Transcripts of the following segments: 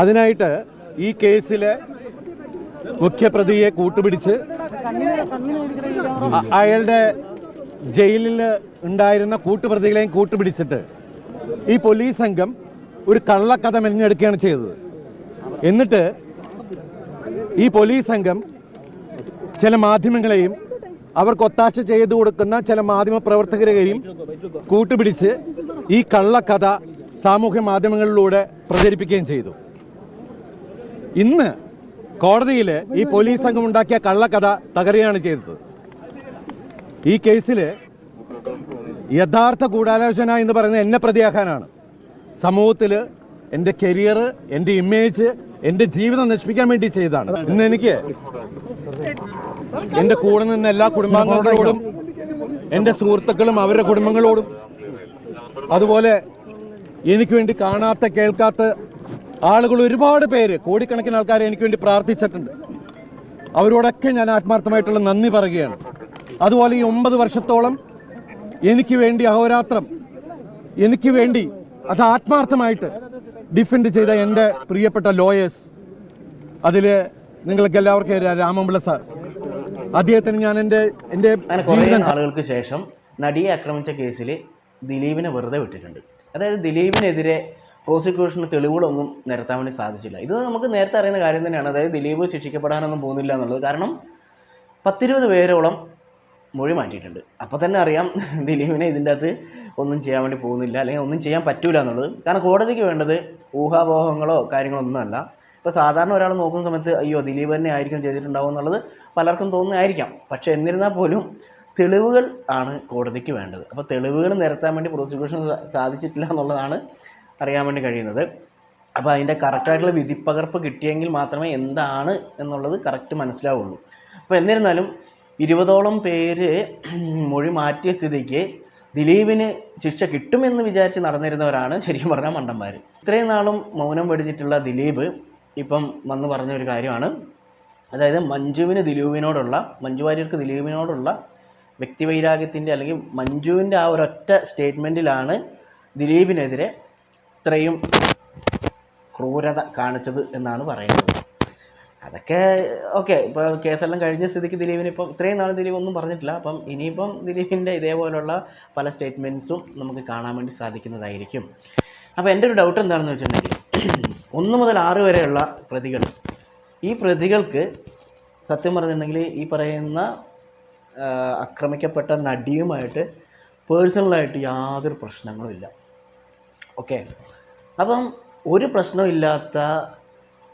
അതിനായിട്ട് ഈ കേസിലെ മുഖ്യപ്രതിയെ കൂട്ടുപിടിച്ച് അയാളുടെ ജയിലിൽ ഉണ്ടായിരുന്ന കൂട്ടുപ്രതികളെയും കൂട്ടുപിടിച്ചിട്ട് ഈ പോലീസ് സംഘം ഒരു കള്ളക്കഥ മെനഞ്ഞെടുക്കുകയാണ് ചെയ്തത്. എന്നിട്ട് ഈ പോലീസ് സംഘം ചില മാധ്യമങ്ങളെയും അവർക്ക് ഒത്താശ ചെയ്തു കൊടുക്കുന്ന ചില മാധ്യമ പ്രവർത്തകരെയും കൂട്ടുപിടിച്ച് ഈ കള്ളക്കഥ സാമൂഹ്യ മാധ്യമങ്ങളിലൂടെ പ്രചരിപ്പിക്കുകയും ചെയ്തു. ഇന്ന് കോടതിയിൽ ഈ പോലീസ് സംഘം ഉണ്ടാക്കിയ കള്ളക്കഥ തകരുകയാണ് ചെയ്തത്. ഈ കേസിൽ യഥാർത്ഥ ഗൂഢാലോചന എന്ന് പറയുന്നത് എന്നെ പ്രതിയാക്കാനാണ്. സമൂഹത്തിൽ എന്റെ കരിയർ എന്റെ ഇമേജ് എന്റെ ജീവിതം നശിപ്പിക്കാൻ വേണ്ടി ചെയ്തതാണ്. ഇന്ന് എനിക്ക് എന്റെ കൂടെ നിന്ന് എല്ലാ കുടുംബാംഗങ്ങളോടും എന്റെ സുഹൃത്തുക്കളും അവരുടെ കുടുംബങ്ങളോടും അതുപോലെ എനിക്ക് വേണ്ടി കാണാത്ത കേൾക്കാത്ത ആളുകൾ ഒരുപാട് പേര് കോടിക്കണക്കിന് ആൾക്കാരെ എനിക്ക് വേണ്ടി പ്രാർത്ഥിച്ചിട്ടുണ്ട്. അവരോടൊക്കെ ഞാൻ ആത്മാർത്ഥമായിട്ടുള്ള നന്ദി പറയുകയാണ്. അതുപോലെ ഈ ഒമ്പത് വർഷത്തോളം എനിക്ക് വേണ്ടി അഹോരാത്രം എനിക്ക് വേണ്ടി അത് ആത്മാർത്ഥമായിട്ട് ഡിഫെൻഡ് ചെയ്ത എന്റെ പ്രിയപ്പെട്ട ലോയേഴ്സ് അതിൽ നിങ്ങൾക്ക് എല്ലാവർക്കും രാമപിള്ള സാർ. അദ്ദേഹത്തിന് ഞാൻ എന്റെ എന്റെ ആളുകൾക്ക് ശേഷം നടിയെ ആക്രമിച്ച കേസിൽ ദിലീപിനെ വെറുതെ വിട്ടിട്ടുണ്ട്. അതായത് ദിലീപിനെതിരെ പ്രോസിക്യൂഷന് തെളിവുകളൊന്നും നിരത്താൻ വേണ്ടി സാധിച്ചില്ല. ഇത് നമുക്ക് നേരത്തെ അറിയുന്ന കാര്യം തന്നെയാണ്. അതായത് ദിലീപ് ശിക്ഷിക്കപ്പെടാനൊന്നും പോകുന്നില്ല എന്നുള്ളത്. കാരണം പത്തിരുപത് പേരോളം മൊഴി മാറ്റിയിട്ടുണ്ട്. അപ്പോൾ തന്നെ അറിയാം ദിലീപിനെ ഇതിന്റെ അകത്ത് ഒന്നും ചെയ്യാൻ വേണ്ടി പോകുന്നില്ല അല്ലെങ്കിൽ ഒന്നും ചെയ്യാൻ പറ്റൂല എന്നുള്ളത്. കാരണം കോടതിക്ക് വേണ്ടത് ഊഹാപോഹങ്ങളോ കാര്യങ്ങളോ ഒന്നുമല്ല ഇപ്പോൾ സാധാരണ ഒരാൾ നോക്കുന്ന സമയത്ത് അയ്യോ ദിലീപ് തന്നെ ആയിരിക്കും ചെയ്തിട്ടുണ്ടാവും എന്നുള്ളത് പലർക്കും തോന്നുന്നതായിരിക്കാം. പക്ഷേ എന്നിരുന്നാൽ പോലും തെളിവുകൾ ആണ് കോടതിക്ക് വേണ്ടത്. അപ്പോൾ തെളിവുകൾ നിരത്താൻ വേണ്ടി പ്രോസിക്യൂഷൻ സാധിച്ചിട്ടില്ല എന്നുള്ളതാണ് അറിയാൻ വേണ്ടി കഴിയുന്നത്. അപ്പോൾ അതിന്റെ കറക്റ്റായിട്ടുള്ള വിധിപ്പകർപ്പ് കിട്ടിയെങ്കിൽ മാത്രമേ എന്താണ് എന്നുള്ളത് കറക്റ്റ് മനസ്സിലാവുള്ളൂ. അപ്പോൾ എന്നിരുന്നാലും ഇരുപതോളം പേര് മൊഴി മാറ്റിയ സ്ഥിതിക്ക് ദിലീപിന് ശിക്ഷ കിട്ടുമെന്ന് വിചാരിച്ച് നടന്നിരുന്നവരാണ് ശരിക്കും പറഞ്ഞാൽ മണ്ടന്മാർ ഇത്രയും നാളും മൗനം വെടിഞ്ഞിട്ടുള്ള ദിലീപ് ഇപ്പം വന്ന് പറഞ്ഞ ഒരു കാര്യമാണ്. അതായത് മഞ്ജുവിന് ദിലീപിനോടുള്ള മഞ്ജു വാര്യർക്ക് ദിലീപിനോടുള്ള വ്യക്തിവൈരാഗ്യത്തിന്റെ അല്ലെങ്കിൽ മഞ്ജുവിന്റെ ആ ഒരൊറ്റ സ്റ്റേറ്റ്മെന്റിലാണ് ദിലീപിനെതിരെ ഇത്രയും ക്രൂരത കാണിച്ചത് എന്നാണ് പറയുന്നത്. അതൊക്കെ ഓക്കെ ഇപ്പോൾ കേസെല്ലാം കഴിഞ്ഞ സ്ഥിതിക്ക് ദിലീപിന് ഇപ്പം ഇത്രയും നാൾ ദിലീപ് ഒന്നും പറഞ്ഞിട്ടില്ല. അപ്പം ഇനിയിപ്പം ദിലീപിന്റെ ഇതേപോലുള്ള പല സ്റ്റേറ്റ്മെന്റ്സും നമുക്ക് കാണാൻ വേണ്ടി സാധിക്കുന്നതായിരിക്കും. അപ്പോൾ എന്റെ ഒരു ഡൗട്ട് എന്താണെന്ന് വെച്ചിട്ടുണ്ടെങ്കിൽ ഒന്ന് മുതൽ ആറ് വരെയുള്ള പ്രതികൾ ഈ പ്രതികൾക്ക് സത്യം പറഞ്ഞിട്ടുണ്ടെങ്കിൽ ഈ പറയുന്ന ആക്രമിക്കപ്പെട്ട നടിയുമായിട്ട് പേഴ്സണലായിട്ട് യാതൊരു പ്രശ്നങ്ങളും ഇല്ല. ഓക്കെ? അപ്പം ഒരു പ്രശ്നമില്ലാത്ത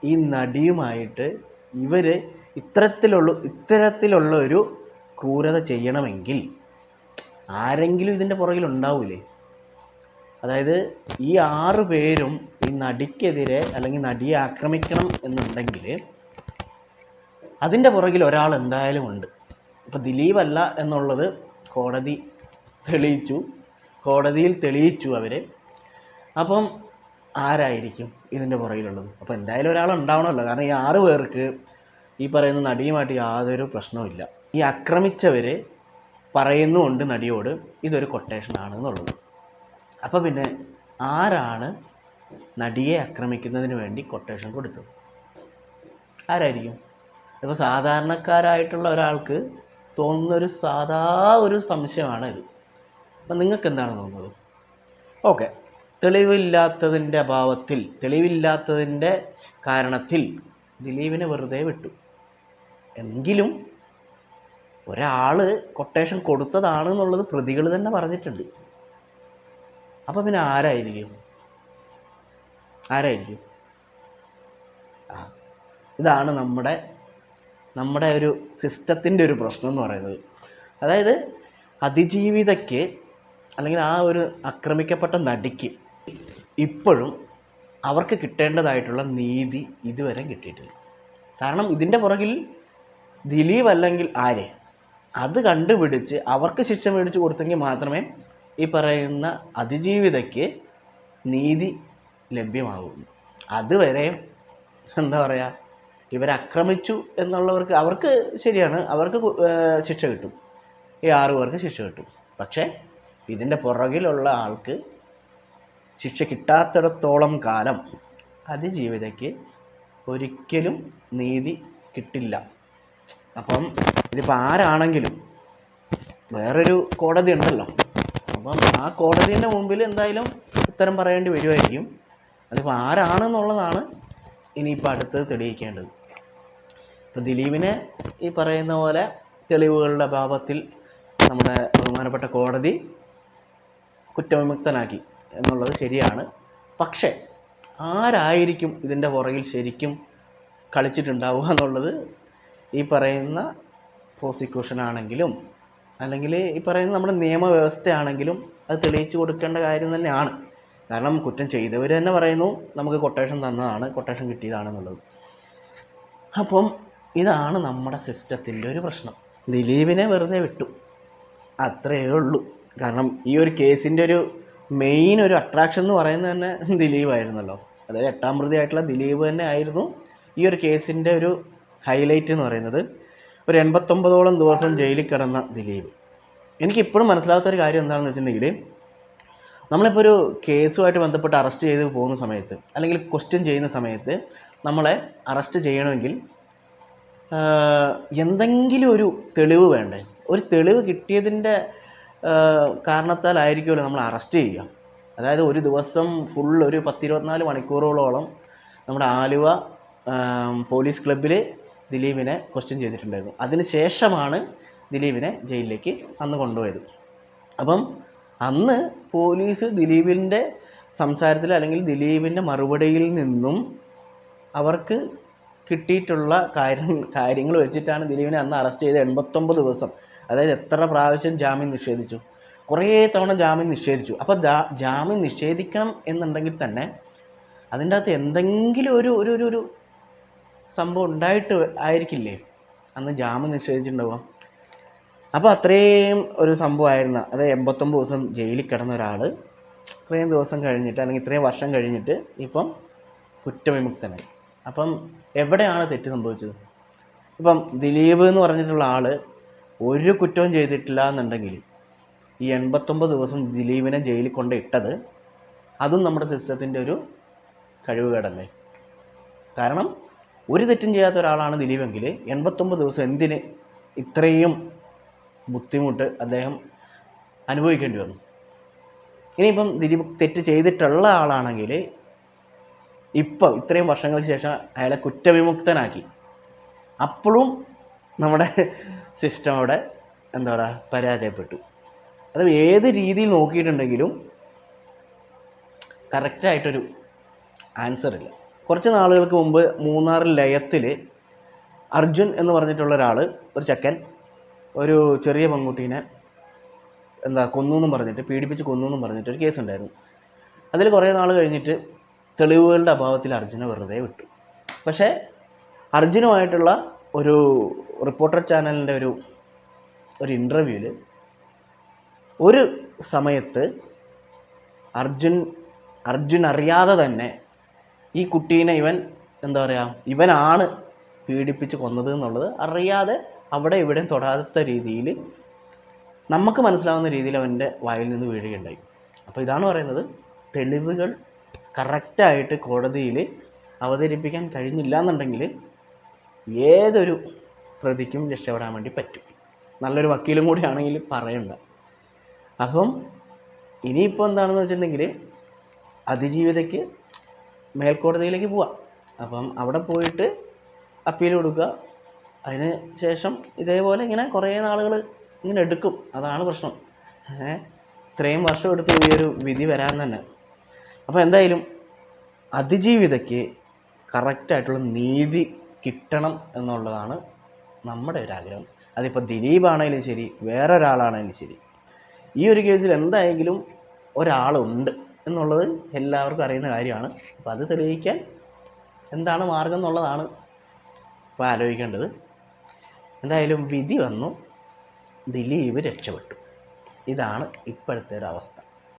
ഈ നടിയുമായിട്ട് ഇവർ ഇത്തരത്തിലുള്ള ഇത്തരത്തിലുള്ള ഒരു ക്രൂരത ചെയ്യണമെങ്കിൽ ആരെങ്കിലും ഇതിന്റെ പുറകിൽ ഉണ്ടാവൂലേ അതായത് ഈ ആറ് പേരും ഈ നടിക്കെതിരെ അല്ലെങ്കിൽ നടിയെ ആക്രമിക്കണം എന്നുണ്ടെങ്കിൽ അതിന്റെ പുറകിൽ ഒരാൾ എന്തായാലും ഉണ്ട്. ഇപ്പോൾ ദിലീപ് അല്ല എന്നുള്ളത് കോടതി തെളിയിച്ചു. കോടതിയിൽ തെളിയിച്ചു അവർ അപ്പം ആരായിരിക്കും ഇതിന്റെ പുറകിലുള്ളത്? അപ്പോൾ എന്തായാലും ഒരാൾ ഉണ്ടാവണമല്ലോ. കാരണം ഈ ആറ് പേർക്ക് ഈ പറയുന്ന നടിയുമായിട്ട് യാതൊരു പ്രശ്നവുമില്ല ഈ ആക്രമിച്ചവർ പറയുന്നുമുണ്ട് നടിയോട് ഇതൊരു കൊട്ടേഷൻ ആണെന്നുള്ളത്. അപ്പോൾ പിന്നെ ആരാണ് നടിയെ ആക്രമിക്കുന്നതിന് വേണ്ടി കൊട്ടേഷൻ കൊടുത്തത്? ആരായിരിക്കും? ഇപ്പോൾ സാധാരണക്കാരായിട്ടുള്ള ഒരാൾക്ക് തോന്നുന്നൊരു സാധാ ഒരു സംശയമാണ് ഇത് അപ്പം നിങ്ങൾക്ക് എന്താണ് തോന്നുന്നത്? ഓക്കെ. തെളിവില്ലാത്തതിന്റെ അഭാവത്തിൽ തെളിവില്ലാത്തതിന്റെ കാരണത്തിൽ ദിലീപിനെ വെറുതെ വിട്ടു. എങ്കിലും ഒരാൾ കൊട്ടേഷൻ കൊടുത്തതാണ് എന്നുള്ളത് പ്രതികൾ തന്നെ പറഞ്ഞിട്ടുണ്ട്. അപ്പോൾ പിന്നെ ആരായിരിക്കും? ആരായിരിക്കും? ആ ഇതാണ് നമ്മുടെ നമ്മുടെ ഒരു സിസ്റ്റത്തിന്റെ ഒരു പ്രശ്നം എന്ന് പറയുന്നത്. അതായത് അതിജീവിതയ്ക്ക് അല്ലെങ്കിൽ ആ ഒരു ആക്രമിക്കപ്പെട്ട നടിക്ക് ഇപ്പോഴും അവർക്ക് കിട്ടേണ്ടതായിട്ടുള്ള നീതി ഇതുവരെ കിട്ടിയിട്ടില്ല. കാരണം ഇതിന്റെ പുറകിൽ ദിലീപ് അല്ലെങ്കിൽ ആര് അത് കണ്ടുപിടിച്ച് അവർക്ക് ശിക്ഷ മേടിച്ച് കൊടുത്തെങ്കിൽ മാത്രമേ ഈ പറയുന്ന അതിജീവിതയ്ക്ക് നീതി ലഭ്യമാകുള്ളൂ അതുവരെ എന്താ പറയുക ഇവരക്രമിച്ചു എന്നുള്ളവർക്ക് അവർക്ക് ശരിയാണ് അവർക്ക് ശിക്ഷ കിട്ടും. ഈ ആറു പേർക്ക് ശിക്ഷ കിട്ടും. പക്ഷേ ഇതിന്റെ പുറകിലുള്ള ആൾക്ക് ശിക്ഷ കിട്ടാത്തിടത്തോളം കാലം അതിജീവിതയ്ക്ക് ഒരിക്കലും നീതി കിട്ടില്ല. അപ്പം ഇതിപ്പോൾ ആരാണെങ്കിലും വേറൊരു കോടതി ഉണ്ടല്ലോ. അപ്പം ആ കോടതിന്റെ മുമ്പിൽ എന്തായാലും ഉത്തരം പറയേണ്ടി വരുമായിരിക്കും അതിപ്പോൾ ആരാണെന്നുള്ളതാണ് ഇനിയിപ്പോൾ അടുത്തത് തെളിയിക്കേണ്ടത്. ഇപ്പോൾ ദിലീപിനെ ഈ പറയുന്ന പോലെ തെളിവുകളുടെ അഭാവത്തിൽ നമ്മുടെ ബഹുമാനപ്പെട്ട കോടതി കുറ്റവിമുക്തനാക്കി. എന്നുള്ളത് ശരിയാണ്. പക്ഷേ ആരായിരിക്കും ഇതിന്റെ പുറകിൽ ശരിക്കും കളിച്ചിട്ടുണ്ടാവുക എന്നുള്ളത് ഈ പറയുന്ന പ്രോസിക്യൂഷൻ ആണെങ്കിലും അല്ലെങ്കിൽ ഈ പറയുന്ന നമ്മുടെ നിയമവ്യവസ്ഥയാണെങ്കിലും അത് തെളിയിച്ചു കൊടുക്കേണ്ട കാര്യം തന്നെയാണ്. കാരണം കുറ്റം ചെയ്തവർ തന്നെ പറയുന്നു നമുക്ക് കൊട്ടേഷൻ തന്നതാണ് കൊട്ടേഷൻ കിട്ടിയതാണെന്നുള്ളത്. അപ്പം ഇതാണ് നമ്മുടെ സിസ്റ്റത്തിന്റെ ഒരു പ്രശ്നം. ദിലീപിനെ വെറുതെ വിട്ടു. അത്രയേ ഉള്ളൂ. കാരണം ഈ ഒരു കേസിന്റെ ഒരു മെയിൻ ഒരു അട്രാക്ഷൻ എന്ന് പറയുന്നത് തന്നെ ദിലീപ് ആയിരുന്നല്ലോ അതായത് എട്ടാം പ്രതിയായിട്ടുള്ള ദിലീപ് തന്നെ ആയിരുന്നു ഈ ഒരു കേസിന്റെ ഒരു ഹൈലൈറ്റ് എന്ന് പറയുന്നത്. ഒരു എൺപത്തൊമ്പതോളം ദിവസം ജയിലിൽ കിടന്ന ദിലീപ്. എനിക്കിപ്പോഴും മനസ്സിലാകാത്ത ഒരു കാര്യം എന്താണെന്ന് വെച്ചിട്ടുണ്ടെങ്കിൽ നമ്മളിപ്പോൾ ഒരു കേസുമായിട്ട് ബന്ധപ്പെട്ട് അറസ്റ്റ് ചെയ്ത് പോകുന്ന സമയത്ത് അല്ലെങ്കിൽ ക്വസ്റ്റ്യൻ ചെയ്യുന്ന സമയത്ത് നമ്മളെ അറസ്റ്റ് ചെയ്യണമെങ്കിൽ എന്തെങ്കിലും ഒരു തെളിവ് വേണ്ടേ? ഒരു തെളിവ് കിട്ടിയതിന്റെ കാരണത്താലായിരിക്കുമല്ലോ നമ്മൾ അറസ്റ്റ് ചെയ്യുക. അതായത് ഒരു ദിവസം ഫുൾ ഒരു പത്തിരുപത്തിനാല് മണിക്കൂറുകളോളം നമ്മുടെ ആലുവ പോലീസ് ക്ലബ്ബിൽ ദിലീപിനെ ക്വസ്റ്റ്യൻ ചെയ്തിട്ടുണ്ടായിരുന്നു. അതിന് ശേഷമാണ് ദിലീപിനെ ജയിലിലേക്ക് അന്ന് കൊണ്ടുപോയത്. അപ്പം അന്ന് പോലീസ് ദിലീപിന്റെ സംസാരത്തിൽ അല്ലെങ്കിൽ ദിലീപിന്റെ മറുപടിയിൽ നിന്നും അവർക്ക് കിട്ടിയിട്ടുള്ള കാര്യം കാര്യങ്ങൾ വെച്ചിട്ടാണ് ദിലീപിനെ അന്ന് അറസ്റ്റ് ചെയ്ത് എൺപത്തൊമ്പത് ദിവസം. അതായത് എത്ര പ്രാവശ്യം ജാമ്യം നിഷേധിച്ചു? കുറേ തവണ ജാമ്യം നിഷേധിച്ചു. അപ്പോൾ ജാമ്യം നിഷേധിക്കണം എന്നുണ്ടെങ്കിൽ തന്നെ അതിന്റെ അകത്ത് എന്തെങ്കിലും ഒരു ഒരു ഒരു ഒരു സംഭവം ഉണ്ടായിട്ട് ആയിരിക്കില്ലേ? അന്ന് ജാമ്യം നിഷേധിച്ചിട്ടുണ്ടാവുക. അപ്പോൾ അത്രയും ഒരു സംഭവമായിരുന്ന. അതായത് എൺപത്തൊമ്പത് ദിവസം ജയിലിൽ കിടന്ന ഒരാൾ ഇത്രയും ദിവസം കഴിഞ്ഞിട്ട് അല്ലെങ്കിൽ ഇത്രയും വർഷം കഴിഞ്ഞിട്ട് ഇപ്പം കുറ്റവിമുക്തനായി. അപ്പം എവിടെയാണ് തെറ്റ് സംഭവിച്ചത്? ഇപ്പം ദിലീപ് എന്ന് പറഞ്ഞിട്ടുള്ള ആൾ ഒരു കുറ്റവും ചെയ്തിട്ടില്ല എന്നുണ്ടെങ്കിൽ ഈ എൺപത്തൊമ്പത് ദിവസം ദിലീപിനെ ജയിലിൽ കൊണ്ട് ഇട്ടത് അതും നമ്മുടെ സിസ്റ്റത്തിന്റെ ഒരു കഴിവുകേടല്ലേ കാരണം ഒരു തെറ്റും ചെയ്യാത്ത ഒരാളാണ് ദിലീപെങ്കിൽ എൺപത്തൊമ്പത് ദിവസം എന്തിന് ഇത്രയും ബുദ്ധിമുട്ട് അദ്ദേഹം അനുഭവിക്കേണ്ടി വന്നു? ഇനിയിപ്പം ദിലീപ് തെറ്റ് ചെയ്തിട്ടുള്ള ആളാണെങ്കിൽ ഇപ്പം ഇത്രയും വർഷങ്ങൾക്ക് ശേഷം അയാളെ കുറ്റവിമുക്തനാക്കി. അപ്പോഴും നമ്മുടെ സിസ്റ്റം അവിടെ എന്താ പറയുക പരാജയപ്പെട്ടു. അത് ഏത് രീതിയിൽ നോക്കിയിട്ടുണ്ടെങ്കിലും കറക്റ്റായിട്ടൊരു ആൻസർ ഇല്ല. കുറച്ച് നാളുകൾക്ക് മുമ്പ് മൂന്നാറിൽ ലയത്തിൽ അർജുൻ എന്ന് പറഞ്ഞിട്ടുള്ള ഒരാൾ ഒരു ചക്കൻ ഒരു ചെറിയ പെൺകുട്ടീനെ എന്താ കൊന്നു എന്നും പറഞ്ഞിട്ട് പീഡിപ്പിച്ച് കൊന്നു എന്നും പറഞ്ഞിട്ട് ഒരു കേസ് ഉണ്ടായിരുന്നു. അതിൽ കുറേ നാൾ കഴിഞ്ഞിട്ട് തെളിവുകളുടെ അഭാവത്തിൽ അർജുനെ വെറുതെ വിട്ടു. പക്ഷേ അർജുനുമായിട്ടുള്ള ഒരു റിപ്പോർട്ടർ ചാനലിന്റെ ഒരു ഒരു ഇന്റർവ്യൂവിൽ ഒരു സമയത്ത് അർജുൻ അർജുൻ അറിയാതെ തന്നെ ഈ കുട്ടീനെ ഇവൻ എന്താ പറയുക ഇവനാണ് പീഡിപ്പിച്ച് കൊന്നത് എന്നുള്ളത് അറിയാതെ അവിടെ ഇവിടെയും തൊടാത്ത രീതിയിൽ നമുക്ക് മനസ്സിലാവുന്ന രീതിയിൽ അവന്റെ വായിൽ നിന്ന് വീഴുകയുണ്ടായി. അപ്പോൾ ഇതാണ് പറയുന്നത് തെളിവുകൾ കറക്റ്റായിട്ട് കോടതിയിൽ അവതരിപ്പിക്കാൻ കഴിഞ്ഞില്ല എന്നുണ്ടെങ്കിൽ ഏതൊരു പ്രതിക്കും രക്ഷപ്പെടാൻ വേണ്ടി പറ്റും. നല്ലൊരു വക്കീലും കൂടി ആണെങ്കിൽ പറയണ്ട. അപ്പം ഇനിയിപ്പോൾ എന്താണെന്ന് വെച്ചിട്ടുണ്ടെങ്കിൽ അതിജീവിതയ്ക്ക് മേൽക്കോടതിയിലേക്ക് പോവാം. അപ്പം അവിടെ പോയിട്ട് അപ്പീൽ കൊടുക്കുക. അതിന് ശേഷം ഇതേപോലെ ഇങ്ങനെ കുറേ നാളുകൾ ഇങ്ങനെ എടുക്കും. അതാണ് പ്രശ്നം. ഇത്രയും വർഷം എടുത്തു ഈ ഒരു വിധി വരാൻ തന്നെ. അപ്പോൾ എന്തായാലും അതിജീവിതയ്ക്ക് കറക്റ്റായിട്ടുള്ള നീതി കിട്ടണം എന്നുള്ളതാണ് നമ്മുടെ ഒരു ആഗ്രഹം. അതിപ്പോൾ ദിലീപാണെങ്കിലും ശരി വേറെ ഒരാളാണെങ്കിലും ശരി. ഈ ഒരു കേസിൽ എന്തായെങ്കിലും ഒരാളുണ്ട് എന്നുള്ളത് എല്ലാവർക്കും അറിയുന്ന കാര്യമാണ്. അപ്പോൾ അത് തെളിയിക്കാൻ എന്താണ് മാർഗം എന്നുള്ളതാണ് ഇപ്പോൾ ആലോചിക്കേണ്ടത്. എന്തായാലും വിധി വന്നു. ദിലീപ് രക്ഷപ്പെട്ടു. ഇതാണ് ഇപ്പോഴത്തെ ഒരു അവസ്ഥ.